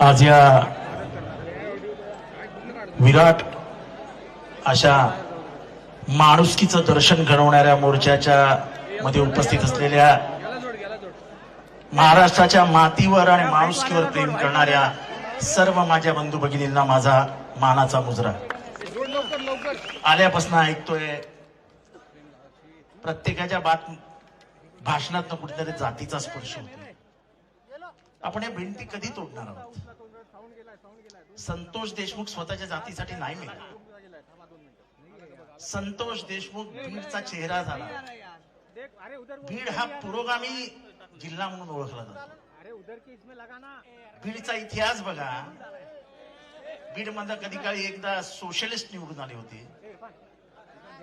आज या विराट अशा माणुसकीचं दर्शन घडवणाऱ्या मोर्चाच्या मध्ये उपस्थित असलेल्या महाराष्ट्राच्या मातीवर आणि माणुसकीवर प्रेम करणाऱ्या सर्व माझ्या बंधू भगिनींना माझा मानाचा मुजरा. आल्यापासून ऐकतोय प्रत्येकाच्या बात भाषणात कुठेतरी जातीचा स्पर्श होतो आपण या भिंती कधी तोडणार आहोत? संतोष देशमुख स्वतःच्या जातीसाठी नाही मिळाला संतोष देशमुख बीडचा चेहरा झाला. बीड हा पुरोगामी जिल्हा म्हणून ओळखला जातो. बीडचा इतिहास बघा. बीड मधला कधी काळी एकदा सोशलिस्ट निवडून आले होते.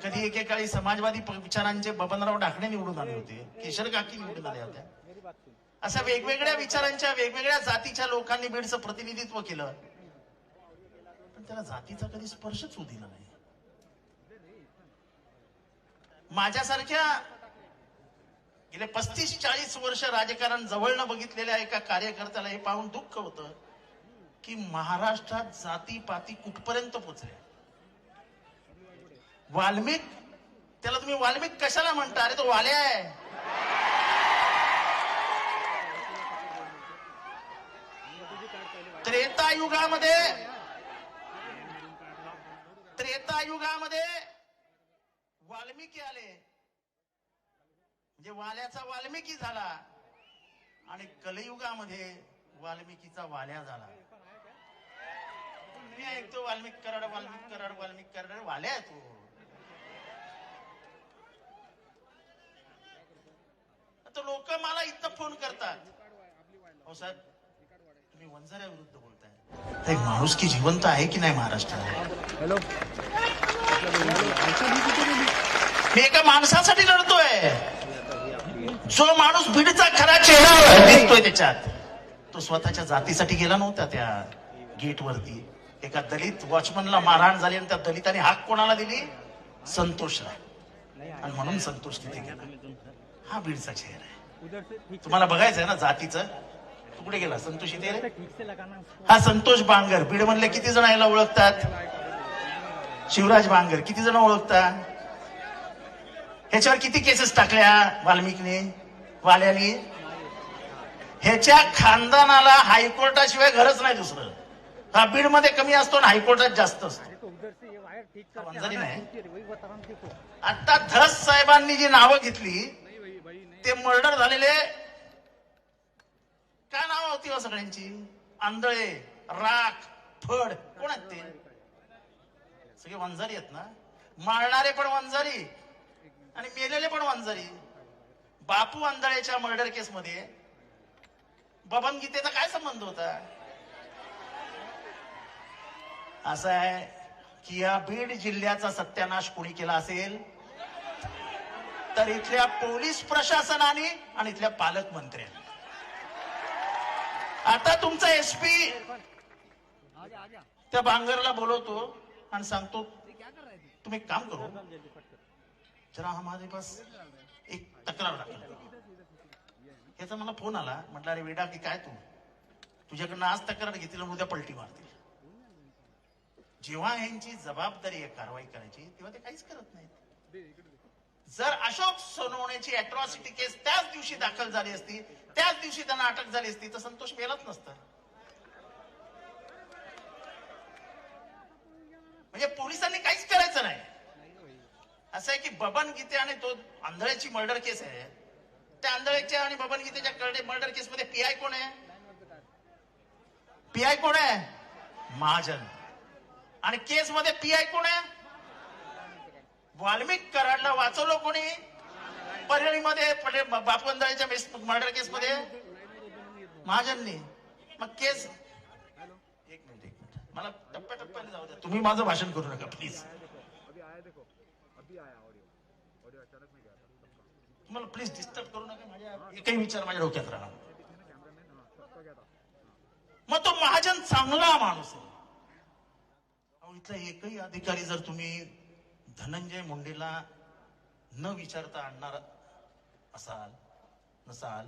कधी एकेकाळी समाजवादी विचारांचे बबनराव डाकणे निवडून आले होते. केशर काकी निवडून आल्या होत्या. अशा वेगवेगळ्या विचारांच्या वेगवेगळ्या जातीच्या लोकांनी बीडचं प्रतिनिधित्व केलं. पण त्याला जातीचा कधी स्पर्शच होऊ दिला नाही. माझ्यासारख्या गेले पस्तीस चाळीस वर्ष राजकारण जवळनं बघितलेल्या एका कार्यकर्त्याला हे पाहून दुःख होतं की महाराष्ट्रात जाती पाती कुठपर्यंत पोचल्या? वाल्मिक त्याला तुम्ही वाल्मिक कशाला म्हणता? अरे तो वाल्या आहे. त्रेतायुगामध्ये त्रेतायुगामध्ये वाल्मिकी आले. म्हणजे वाल्याचा वाल्मिकी झाला आणि कलयुगामध्ये वाल्मिकीचा वाल्या झाला. मी ऐकतो वाल्मिक कराड वाल्मिक कराड वाल्मिक कराड वाल्या आहे तो. आता लोक मला इथं फोन करतात. हो साहेब. तुम्ही बोलताय. माणूस की जिवंत आहे की नाही महाराष्ट्रात हॅलो. मी एका माणसासाठी लढतोय जो माणूस बीडचा खरा चेहरा दिसतोय त्याच्यात तो स्वतःच्या जातीसाठी गेला नव्हता त्या गेट वरती एका दलित वॉचमनला मारहाण झाली आणि त्या दलिताने हाक कोणाला दिली? संतोषला. आणि म्हणून संतोष तिथे गेला. हा बीडचा चेहरा आहे. तुम्हाला बघायचं आहे ना जातीचं? तू कुठे गेला? संतोष इथे हा संतोष बांगर. बीड मधले किती जण याला ओळखतात? शिवराज बांगर. किती जण ओळखतात? ह्याच्यावर किती केसेस टाकल्या वाल्मिकने? वाल्याने? ह्याच्या खानदानाला हायकोर्टाशिवाय घरच नाही दुसरं. हा बीडमध्ये कमी असतो आणि हायकोर्टात जास्त असतो. आता धस साहेबांनी जी नावं घेतली ते मर्डर झालेले काय नावं होती हो सगळ्यांची? आंधळे राख फड कोण आहेत ते सगळे वंजारी आहेत ना? मारणारे पण वंजारी आणि मेलेले पण वंजारी. बापू आंधळेच्या मर्डर केस मध्ये बबन गीतेचा काय संबंध होता? असं आहे की या बीड जिल्ह्याचा सत्यानाश कोणी केला असेल? तर इथल्या पोलीस प्रशासनाने आणि इथल्या पालकमंत्र्यांनी. आता तुमचा एसपी पी त्या बांगरला बोलवतो आणि सांगतो तुम्ही एक काम करो. जरा हा माझे जरा पास एक तक्रार टाकला याचा मला फोन आला म्हटलं अरे वेडा की काय तू? तुझ्याकडनं आज तक्रार घेतली उद्या पलटी मारतील. जेव्हा यांची जबाबदारी आहे कारवाई करायची तेव्हा ते काहीच करत नाहीत. जर अशोक सोनवणेची अॅट्रॉसिटी केस त्याच दिवशी दाखल झाली असती त्याच दिवशी त्यांना अटक झाली असती तर संतोष मेलाच नसता. म्हणजे पोलिसांनी काहीच करायचं नाही. असं आहे की बबन गीते आणि तो आंधळ्याची मर्डर केस आहे. त्या आंधळ्याच्या आणि बबन गीतेच्या करडे मर्डर केस मध्ये पीआय कोण आहे? पीआय कोण आहे? महाजन. आणि केस मध्ये पीआय कोण आहे? वाल्मिक कराडला वाचवलं कोणी? परळीमध्ये पडे- बापू मर्डर केस मध्ये महाजननी. मग केस एक मिनिट एक मिनिट. मला टप्प्याटप्प्याने जाऊ द्या. तुम्ही माझं भाषण करू नका प्लीज तुम्हाला प्लीज डिस्टर्ब करू नका माझ्या एकही विचार माझ्या डोक्यात राहणार मग तो महाजन चांगला माणूस आहे. इथला एकही अधिकारी जर तुम्ही धनंजय मुंडेला न विचारता आणणार असाल नसाल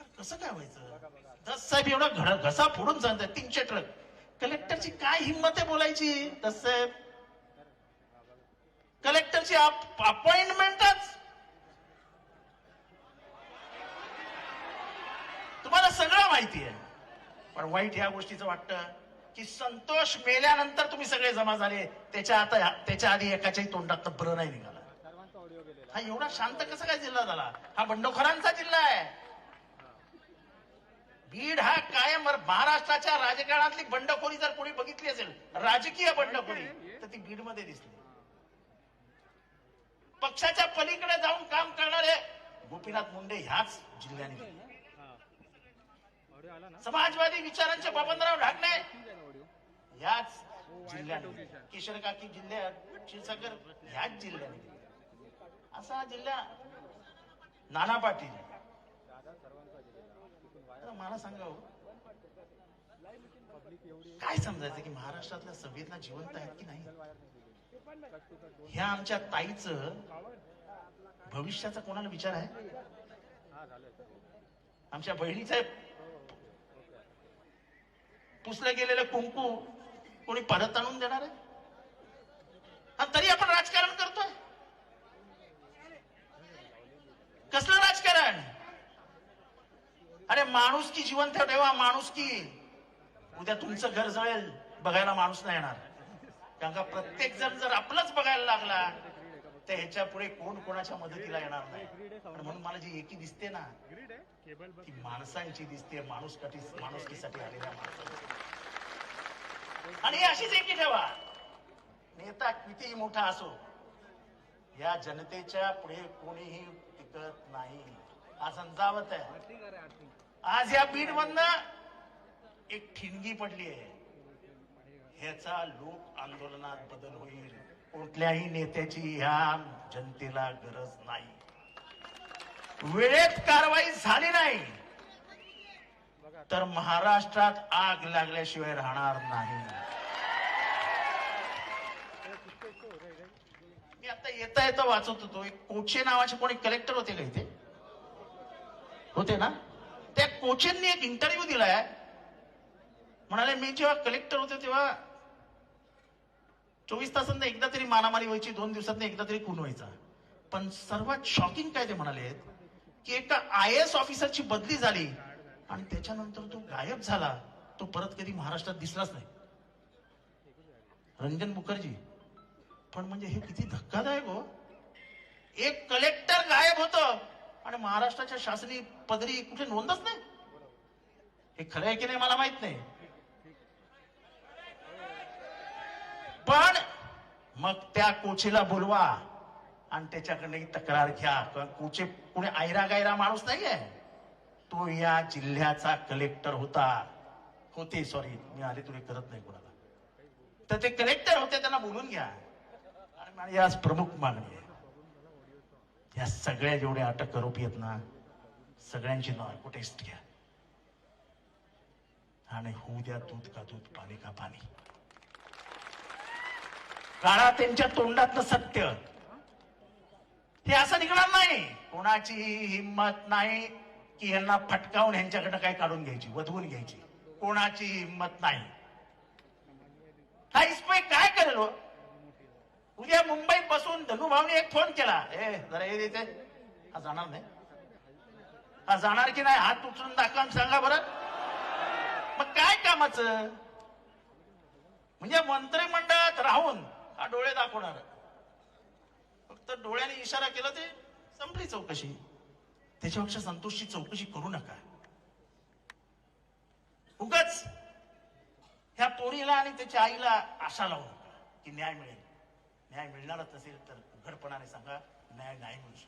तर कसं काय व्हायचं? दस साहेब एवढा घड घसा फोडून सांगताय तीनशे ट्रक. कलेक्टरची काय हिंमत आहे बोलायची? दस साहेब. कलेक्टरची अपॉइंटमेंटच तुम्हाला सगळं माहिती आहे. पण वाईट ह्या गोष्टीचं वाटतं. की संतोष मेल्यानंतर तुम्ही सगळे जमा झाले. त्याच्या आता त्याच्या आधी एकाच्याही तोंडात ब्र नाही निघाला. हा एवढा शांत कसा काय जिल्हा झाला? हा बंडखोरांचा जिल्हा आहे. बीड हा कायम महाराष्ट्राच्या राजकारणातली बंडखोरी जर कोणी बघितली असेल राजकीय बंडखोरी तर ती बीडमध्ये दिसली. पक्षाच्या पलीकडे जाऊन काम करणारे गोपीनाथ मुंडे ह्याच जिल्ह्याने समाजवादी विचारांचे बबनराव ढाकणे ह्याच जिल्ह्याने. किशोर काकी जिल्ह्यात क्षीरसागर ह्याच जिल्ह्याने. असा जिल्हा नाना पाटील. मला सांगा हो, काय समजायचं की महाराष्ट्रातल्या संवेदना जिवंत आहेत की नाही? ह्या आमच्या ताईचं भविष्याचा कोणाला विचार आहे? आमच्या बहिणीचं पुसलं गेलेलं कुंकू कोणी परत आणून देणार आहे? आणि तरी आपण राजकारण करतोय. कसलं राजकारण? अरे माणूस की जिवंत ठेवा माणूस की उद्या तुमचं घर जळेल बघायला माणूस नाही येणार. कारण का प्रत्येक जण जर आपलंच बघायला लागला तर ह्याच्या पुढे कोण कोणाच्या मदतीला येणार नाही. म्हणून मला जी एकी दिसते ना ती माणसांची दिसते माणूस माणुसकीसाठी आलेल्या माणसांची. आणि अशीच एकी ठेवा. नेता कितीही मोठा असो या जनतेच्या पुढे कोणीही टिकत नाही. हा समजावत आहे. आज या बीड मधनं एक ठिणगी पडली आहे. ह्याचा लोक आंदोलनात बदल होईल. कुठल्याही नेत्याची ह्या जनतेला गरज नाही. वेळेत कारवाई झाली नाही. तर महाराष्ट्रात आग लागल्याशिवाय राहणार नाही. मी आता येता येता वाचत होतो. एक कोचे नावाचे कोणी कलेक्टर होते का इथे? होते ना? त्या कोचेंनी एक इंटरव्ह्यू दिलाय. म्हणाले मी जेव्हा कलेक्टर होते तेव्हा चोवीस तासांना एकदा तरी मारामारी व्हायची दोन दिवसात एकदा तरी खून व्हायचा. पण सर्वात शॉकिंग काय ते म्हणाले की एका आय एस ऑफिसरची बदली झाली आणि त्याच्यानंतर तो गायब झाला तो परत कधी महाराष्ट्रात दिसलाच नाही. रंजन मुखर्जी. पण म्हणजे हे किती धक्कादायक हो. एक कलेक्टर गायब होत आणि महाराष्ट्राच्या शासनी पदरी कुठे नोंदच नाही. हे खरं आहे की नाही मला माहीत नाही. पण मग त्या कोचीला बोलवा आणि त्याच्याकडनं तक्रार घ्या. कारण कोचे कुणी आयरा गायरा माणूस नाहीये. तो या जिल्ह्याचा कलेक्टर होता. होते सॉरी मी आले तुला करत नाही कोणाला तर ते कलेक्टर होते त्यांना बोलून घ्या. आणि माझी आज प्रमुख मागणी आहे. या सगळ्या जेवढे अटक आरोपी आहेत ना सगळ्यांची नार्को टेस्ट घ्या. आणि होऊ द्या दूध का दूध पाणी का पाणी. काळा त्यांच्या तोंडातलं सत्य. हे असं निघणार नाही. कोणाची हिंमत नाही की यांना फटकावून यांच्याकडे काय काढून घ्यायची वधवून घ्यायची. कोणाची हिंमत नाही. हा इस्माई काय करेल हो? उद्या मुंबईत बसून धनुभावने एक फोन केला. ए जरा हे देते हा जाणार नाही. हा जाणार की नाही हात उचलून दाखवा सांगा बरं. मग काय कामाचं? म्हणजे मंत्रिमंडळात राहून हा डोळे दाखवणार. फक्त डोळ्याने इशारा केला ते संपली चौकशी. त्याच्यापेक्षा संतोषची चौकशी करू नका. उगाच ह्या पोरीला आणि त्याच्या आईला आशा लावू नका की न्याय मिळेल. न्याय मिळणारच नसेल तर उघडपणाने सांगा न्याय नाही मिळू शकत.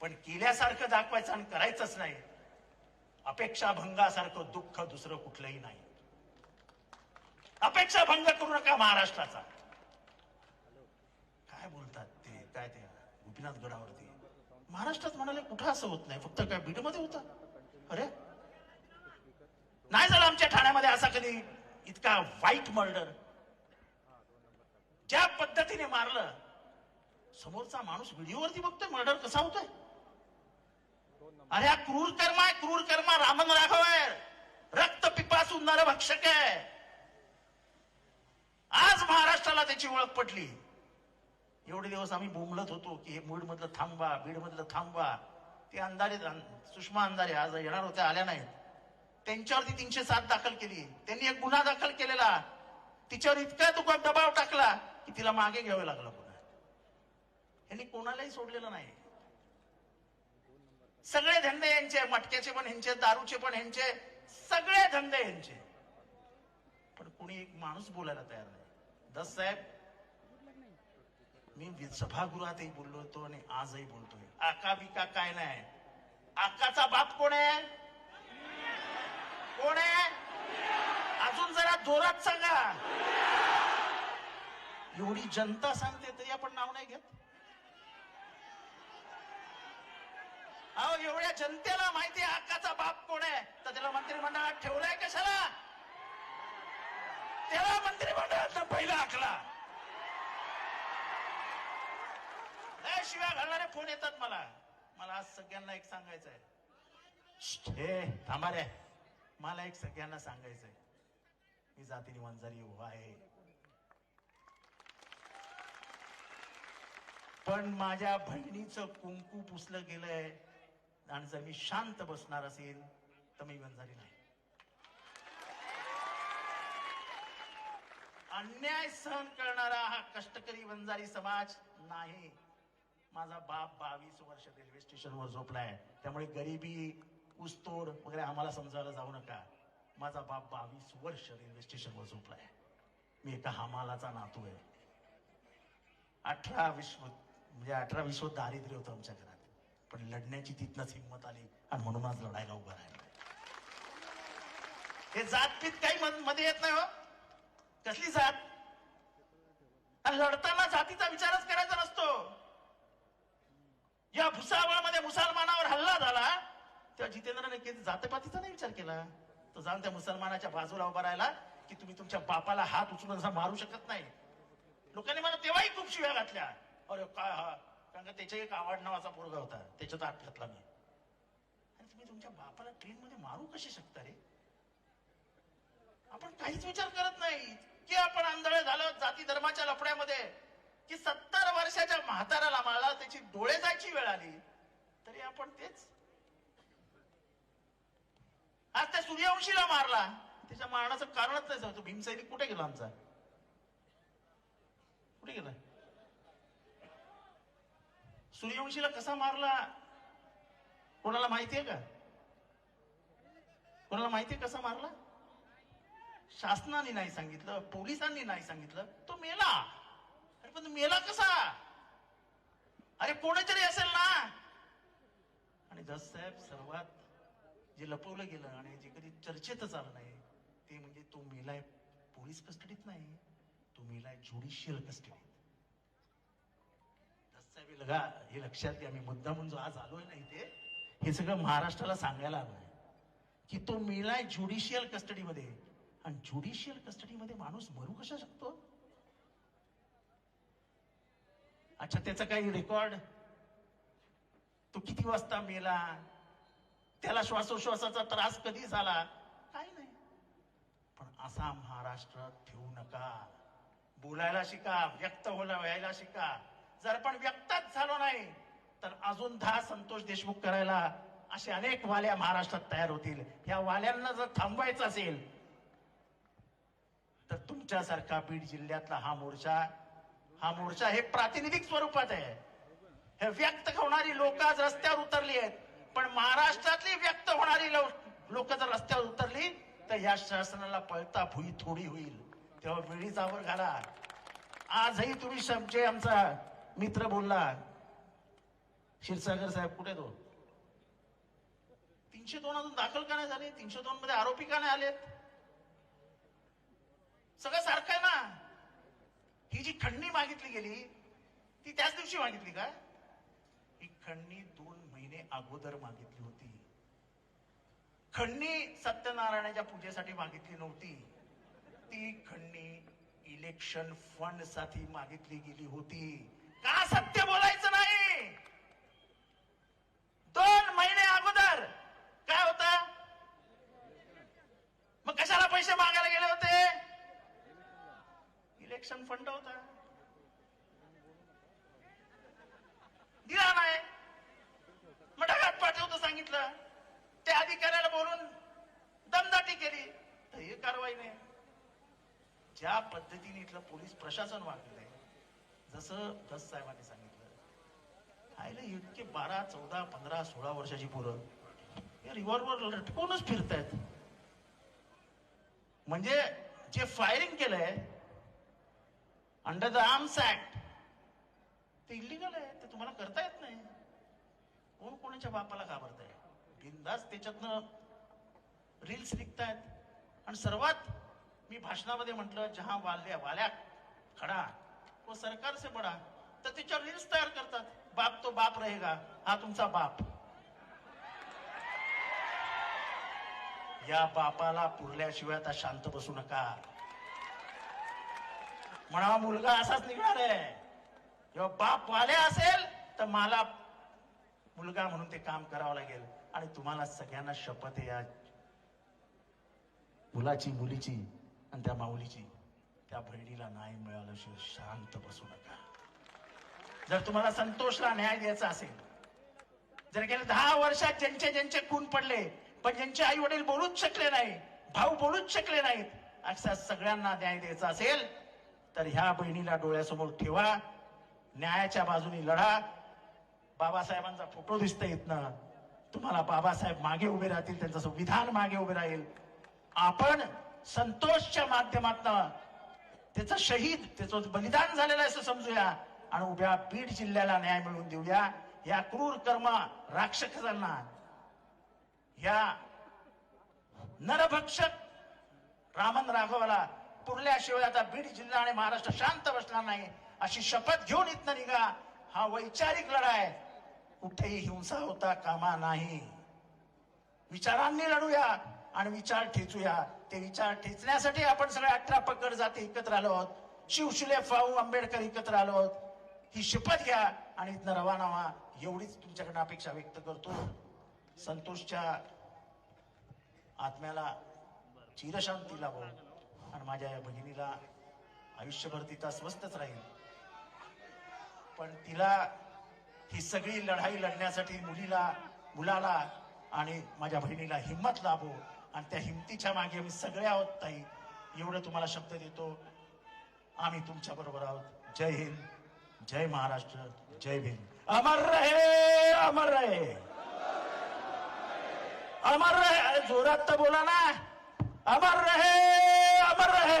पण केल्यासारखं दाखवायचं आणि करायचंच नाही. अपेक्षा भंगासारखं दुःख दुसरं कुठलंही नाही. अपेक्षा भंग करू नका महाराष्ट्राचा. काय बोलतात ते? काय ते? गोपीनाथ गडावरती. महाराष्ट्रात म्हणाले कुठं असं होत नाही? फक्त काय बीडमध्ये होत? अरे? नाही झालं आमच्या ठाण्यामध्ये असा कधी इतका वाईट मर्डर. ज्या पद्धतीने मारलं समोरचा माणूस व्हिडिओवरती बघतोय मर्डर कसा होतोय? अरे हा क्रूर कर्मा आहे क्रूर कर्मा रामन राघव आहे. रक्त पिपासून नरभक्षक आहे. आज महाराष्ट्राला त्याची ओळख पटली. एवढे दिवस आम्ही बोंबलत होतो की हे बीड मधलं थांबवा बीड मधलं थांबवा. ते अंधारे सुषमा अंधारे आज येणार होत्या आल्या नाहीत. त्यांच्यावरती तीनशे सात दाखल केली. त्यांनी एक गुन्हा दाखल केलेला. तिच्यावर इतका तुका दबाव टाकला की तिला मागे घ्यावं लागलं पुन्हा. यांनी कोणालाही सोडलेलं नाही. सगळे धंदे यांचे मटक्याचे पण ह्यांचे दारूचे पण ह्यांचे सगळे धंदे यांचे. पण कोणी एक माणूस बोलायला तयार नाही. दस साहेब मी सभागृहातही बोललो होतो आणि आजही बोलतोय. आका बिका काय नाही. आकाचा बाप कोण आहे? कोण आहे? अजून जरा जोरात सांगा. एवढी जनता सांगते तरी आपण नाव नाही घेत. अहो एवढ्या जनतेला माहिती आहे हक्काचा बाप कोण आहे? तर त्याला मंत्रिमंडळात ठेवलाय कशाला? त्याला मंत्रिमंडळात पहिला आखला नाही शिव्या घालणारे फोन येतात मला. मला आज सगळ्यांना एक सांगायचं आहे हे थांबा रे. मला एक सगळ्यांना सांगायचं आहे मी जातीने वंजारी उभा आहे. पण माझ्या बहिणीचं कुंकू पुसलं गेलंय. आणि जर मी शांत बसणार असेल तर मी वंजारी नाही. अन्याय सहन करणारा हा कष्टकरी वंजारी समाज नाही. माझा बाप बावीस वर्ष रेल्वे स्टेशनवर झोपलाय. त्यामुळे गरिबी ऊसतोड वगैरे आम्हाला समजायला जाऊ नका. माझा बाप बावीस वर्ष रेल्वे स्टेशनवर झोपलाय. मी एका हमालाचा नातू आहे. अठरा विश्व म्हणजे अठरा विश्व दारिद्र्य होतं आमच्या घरात. पण लढण्याची तिथनच हिंमत आली आणि म्हणून आज लढायला उभं राहिलं हे जातपीत काही मध्ये येत नाही हो. कसली जात? लढताना जातीचा विचारच करायचा नसतो. या भुसावळमध्ये मुसलमानावर हल्ला झाला तेव्हा जितेंद्रने किती जातपातीचा नाही विचार केला. तो जाऊन त्या मुसलमानाच्या बाजूला उभा राहिला की तुम्ही तुमच्या बापाला हात उचलून असा मारू शकत नाही. लोकांनी मला तेव्हाही खूप शिव्या घातल्या. अरे काय हा? कारण का त्याच्या एक आवड नावाचा पोरगा होता. त्याच्यात आत घातला मी. आणि तुम्ही तुमच्या बापाला ट्रेन मध्ये मारू कशी शकता रे? आपण काहीच विचार करत नाही. की आपण आंधळे झालं जाती धर्माच्या लफड्यामध्ये की सत्तर वर्षाच्या म्हाताऱ्याला मारला त्याची डोळे जायची वेळ आली. तरी आपण तेच. आज त्या सूर्यवंशीला मारला. त्याच्या मारण्याचं कारणच नाही सांगतो भीमसैनिक कुठे गेला आमचा? कुठे गेला? सूर्यवंशीला कसा मारला? कोणाला माहितीये का? कोणाला माहितीये कसा मारला? शासनाने नाही सांगितलं पोलिसांनी नाही सांगितलं तो मेला. अरे पण तो मेला कसा? अरे कोणीतरी असेल ना? आणि जस साहेब सर्वात जे लपवलं गेलं आणि जे कधी चर्चेतच आलं नाही ते म्हणजे तो मेलाय पोलीस कस्टडीत नाही तो मेलाय ज्युडिशियल कस्टडीत. दस साहेब लगा हे लक्षात घ्या मी मुद्दा म्हणून जो आज आलोय ना इथे हे सगळं महाराष्ट्राला सांगायला आलोय. की तो मेलाय ज्युडिशियल कस्टडीमध्ये. आणि ज्युडिशियल कस्टडीमध्ये माणूस मरू कशा शकतो? अच्छा त्याचा काही रेकॉर्ड तो किती वाजता मेला? त्याला श्वासोश्वासाचा त्रास कधी झाला? काही नाही. पण असा महाराष्ट्र ठेवू नका. बोलायला शिका व्यक्त होला व्हायला शिका. जर पण व्यक्तच झालो नाही तर अजून दहा संतोष देशमुख करायला असे अनेक वाल्या महाराष्ट्रात तयार होतील. ह्या वाल्यांना जर थांबवायचं असेल तर तुमच्यासारखा बीड जिल्ह्यातला हा मोर्चा हा मोर्चा हे प्रातिनिधिक स्वरूपात आहे. हे व्यक्त होणारी लोक आज रस्त्यावर उतरली आहेत. पण महाराष्ट्रातली व्यक्त होणारी लोक जर रस्त्यावर उतरली तर या शासनाला पळता भुई थोडी होईल. तेव्हा वेळी जावर घाला. आजही तुम्ही शब- जे आमचा मित्र बोलला क्षीरसागर साहेब कुठे तो? तीनशे दोन अजून दाखल का नाही झाले? तीनशे दोन मध्ये आरोपी का नाही आलेत? सगळं सारखं आहे ना? ही जी खंडणी मागितली गेली ती त्याच दिवशी मागितली का? ही खंडणी दोन महिने अगोदर मागितली होती. खंडणी सत्यनारायणाच्या पूजेसाठी मागितली नव्हती. ती खंडणी इलेक्शन फंडसाठी मागितली गेली होती. का सत्य बोलायचं नाही दोन महिने अगोदर पैसे मागायला गेले होते इलेक्शन फंड होता. दिला नाही. मठाघात पाठवतो सांगितलं. त्या अधिकाऱ्याला बोलून दमदाटी केली. तर हे कारवाई नाही. ज्या पद्धतीने इथलं पोलीस प्रशासन वागलंय जसं दस साहेबांनी सांगितलं आयला इतके बारा चौदा पंधरा सोळा वर्षाची पोरं हे रिव्हॉल्वर लटकूनच फिरतायत. म्हणजे जे फायरिंग केलंय अंडर द आर्म्स ऍक्ट ते इलिगल आहे ते तुम्हाला करता येत नाही. कोण कोणाच्या बापाला घाबरताय? बिंदास त्याच्यातनं रील्स निघतायत. आणि सर्वात मी भाषणामध्ये म्हटलं जहा वाल्या वाल्या खडा व सरकार से बडा तर त्याच्यावर रील्स तयार करतात. बाप तो बाप रहेगा हा तुमचा बाप. या बापाला पुरल्याशिवाय आता शांत बसू नका. म्हणावा मुलगा असाच निघणार आहे. जेव्हा बाप वाले असेल तर मला मुलगा म्हणून ते काम करावं लागेल. आणि तुम्हाला सगळ्यांना शपथ आहे या मुलाची मुलीची आणि त्या माऊलीची. त्या बहिणीला नाही मिळाल्याशिवाय शांत बसू नका. जर तुम्हाला संतोषला न्याय द्यायचा असेल जर गेल्या दहा वर्षात ज्यांचे ज्यांचे खून पडले पण ज्यांचे आई वडील बोलूच शकले नाही भाऊ बोलूच शकले नाहीत अशा सगळ्यांना न्याय द्यायचा असेल तर ह्या बहिणीला डोळ्यासमोर ठेवा. न्यायाच्या बाजूने लढा. बाबासाहेबांचा फोटो दिसता येत ना तुम्हाला बाबासाहेब मागे उभे राहतील त्यांचं संविधान मागे उभे राहील. आपण संतोषच्या माध्यमातून त्याचं शहीद त्याचं बलिदान झालेलं आहे असं समजूया. आणि उभ्या बीड जिल्ह्याला न्याय मिळवून देऊया. या क्रूर कर्म राक्षसांना या नरभक्षक रामन राघवाला पुरल्याशिवाय आता बीड जिल्हा आणि महाराष्ट्र शांत बसणार नाही. अशी शपथ घेऊन इथनं निघा. हा वैचारिक लढा आहे कुठेही हिंसा होता कामा नाही. विचारांनी लढूया आणि विचार ठेचूया ते विचार ठेचण्यासाठी आपण सगळे अठरा पकड जाते एकत्र आलो आहोत. शिवशिले फाऊ आंबेडकर एकत्र आलो आहोत. ही शपथ घ्या आणि इथनं रवाना व्हा. एवढीच तुमच्याकडनं अपेक्षा व्यक्त करतो. संतोषच्या आत्म्याला चिरशांती लाभो आणि माझ्या या भगिनीला आयुष्यभर तिचा स्वस्तच राहील. पण तिला ही सगळी लढाई लढण्यासाठी मुलीला मुलाला आणि माझ्या बहिणीला हिंमत लाभो आणि त्या हिमतीच्या मागे आम्ही सगळे आहोत ताई. एवढं तुम्हाला शब्द देतो. आम्ही तुमच्या बरोबर आहोत. जय हिंद जय महाराष्ट्र जय भीम. अमर रहे अमर रहे. अमर रहे अरे जोरात तर बोला ना. अमर रहे. अमर रहे